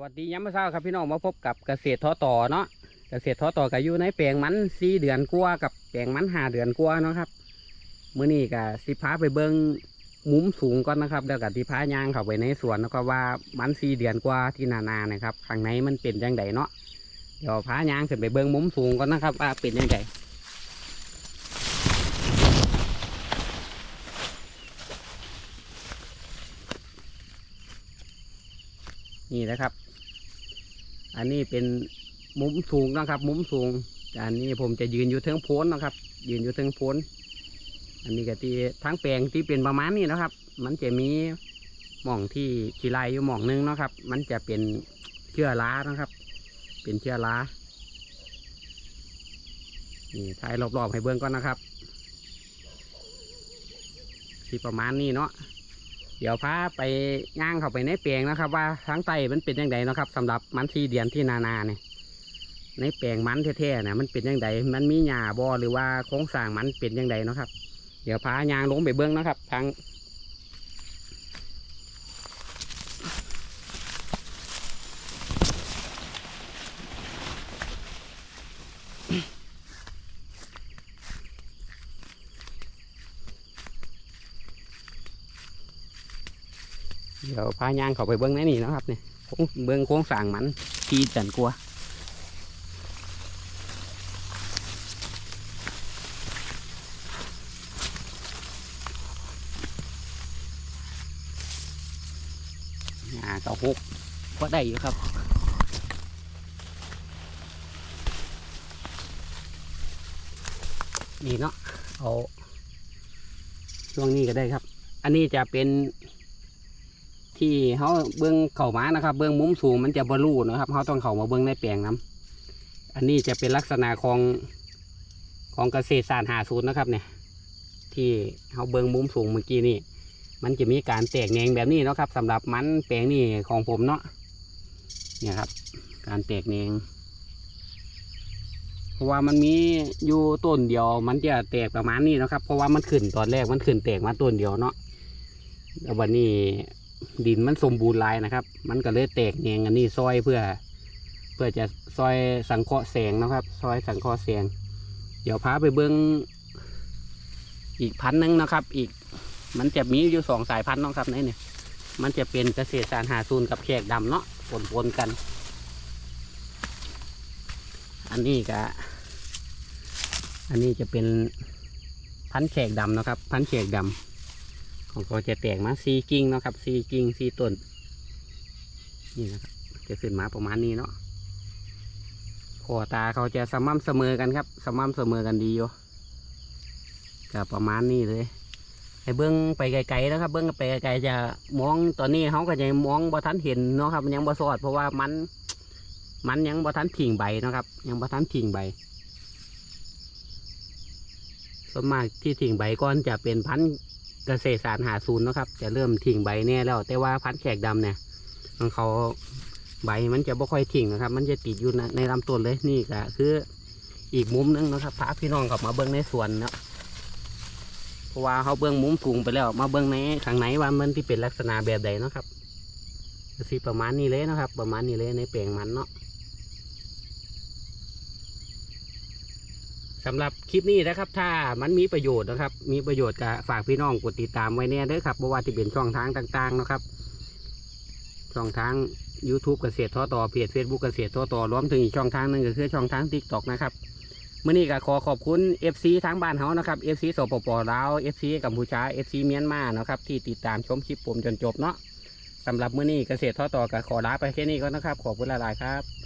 วัสดีย้ำมาเช้าครับพี่น้องมาพบกับเกษตรท้อต่อเนาะเกษตรท้อต่อก็อยู่ในแปลงมันสี่เดือนกว่ากับแปลงมันห้าเดือนกว่าเนาะครับมื้อนี้ก็สิพาไปเบิ้งมุมสูงก่อนนะครับแล้วก็สิพายางเข้าไปในสวนแล้วก็ว่ามันสี่เดือนกว่าที่นานานะครับข้างในมันเป็นยังไงเนาะเดี๋ยวพายางขึ้นไปเบิ้งมุมสูงก่อนนะครับ ว่าเป็นยังไงนี่นะครับ อันนี้เป็นมุมสูงนะครับ มุมสูงอันนี้ผมจะยืนอยู่เทิงโพ้นนะครับ ยืนอยู่เทิงโพ้นอันนี้ก็ที่ทั้งแปลงที่เป็นประมาณนี้นะครับ มันจะมีหม่องที่ขี้ไลอยู่หม่องหนึงนะครับ มันจะเป็นเชื้อรานะครับ เป็นเชื้อรานี่ถ่ายรอบๆให้เบื้องก่อนนะครับที่ประมาณนี้เนาะ เดี๋ยวพาไปย่างเข้าไปในแปลงนะครับ ว่าทั้งไตมันเป็นยังไงนะครับสำหรับมันที่เดียนที่นานาเนี่ยในแปลงมันแท้ๆนะมันเป็นยังไงมันมีหญ้าบอหรือว่าโครงสร้างมันเป็นยังไงนะครับ เดี๋ยวพายางลงไปเบื้องนะครับ ทั้ง เดี๋ยวพายางเขาไปเบื้องในนี่นะครับเนี่ยโค้งเบื้องโค้งสางมันทีจันกลัวอ่าเต่าหกก็ได้อยู่ครับนี่เนาะเอาช่วงนี้ก็ได้ครับ อันนี้จะเป็น ที่เขาเบื้องเข่ามานะครับ เบื้องมุมสูงมันจะบรูนะครับเขาต้องเข่ามาเบื้องในแปลงน้ำอันนี้จะเป็นลักษณะของของเกษตรศาสตร์หาศูนย์นะครับ เนี่ย ที่เขาเบื้องมุมสูงเมื่อกี้นี่มันจะมีการแตกแหนงแบบนี้นะครับสำหรับมันแปลงนี่ของผมเนาะเนี่ยครับ การแตกแหนงเพราะว่ามันมีอยู่ต้นเดียว มันจะแตกประมาณนี้นะครับ เพราะว่ามันขึ้นตอนแรกมันขึ้นแตกมาต้นเดียวเนาะแล้ววันนี้ ดินมันสมบูรณ์ลายนะครับ มันก็เลยแตกแหงอันนี้ซอยเพื่อ เพื่อจะซอยสังเคราะห์แสงนะครับ ซอยสังเคราะห์แสง เดี๋ยวพาไปเบิ้งอีกพันหนึงนะครับ อีกมันจะมีอยู่สองสายพันธุ์นะครับในเนี่ยมันจะเป็นเกษตรสารหาซูนกับแขกดำเนาะปนปนกัน อันนี้ก็อันนี้จะเป็นพันธุ์แขกดำนะครับ พันธุ์แขกดำ ของเขาจะแตกมาซีกิ่งเนาะครับซีกิ่งซีต้นนี่นะครับจะขึ้นมาประมาณนี้เนาะขอตาเขาจะสม่ำเสมอกันครับ สม่ำเสมอกันดีอยู่ก็ประมาณนี้เลยให้เบิ้องไปไกลๆนะครับ เบิ้องไปไกลๆจะมองตอนนี้เขาก็จะมองบ่ทันเห็นเนาะครับยังบ่สอดเพราะว่ามัน มันยังบ่ทันทิ้งใบนะครับ ยังบ่ทันทิ้งใบส่วนมากที่ทิ้งใบก่อนจะเป็นพันธุ์ เกษตรศาสตร์หาศูนย์นะครับ จะเริ่มทิ้งใบแน่แล้ว แต่ว่าพันธุ์แขกดำเนี่ยของเขาใบมันจะบ่ค่อยทิ้งนะครับ มันจะติดอยู่ในในลำต้นเลยนี่ก็คืออีกมุมนึงนะครับพาพี่น้องกลับมาเบิ้งในสวนเนาะเพราะว่าเขาเบื้องมุมสูงไปแล้ว มาเบื้องในข้างในว่ามันที่เป็นลักษณะแบบใดนะครับสิประมาณนี้เลยนะครับ ประมาณนี้เลยในแปลงมันเนาะ สำหรับคลิปนี้นะครับ ถ้ามันมีประโยชน์นะครับ มีประโยชน์ก็ฝากพี่น้องกดติดตามไว้เนี่ยเด้อครับเพราะว่าที่เป็นช่องทางต่าง ๆ นะครับ ช่องทาง YouTube เกษตรท้อต่อเพจ Facebook เกษตรท้อต่อรวมถึงอีกช่องทางหนึงก็คือช่องทาง TikTok นะครับเมื่อนี้ก็ขอขอบคุณ FC ทั้งบ้านเฮานะครับ FC สปปลาว FC กัมพูชา FC เมียนมานะครับ ที่ติดตามชมคลิปผมจนจบเนาะสำหรับเมื่อนี้เกษตรท่อต่อก็ขอลาไปแค่นี้ก็นะครับ ขอบคุณหลายๆครับ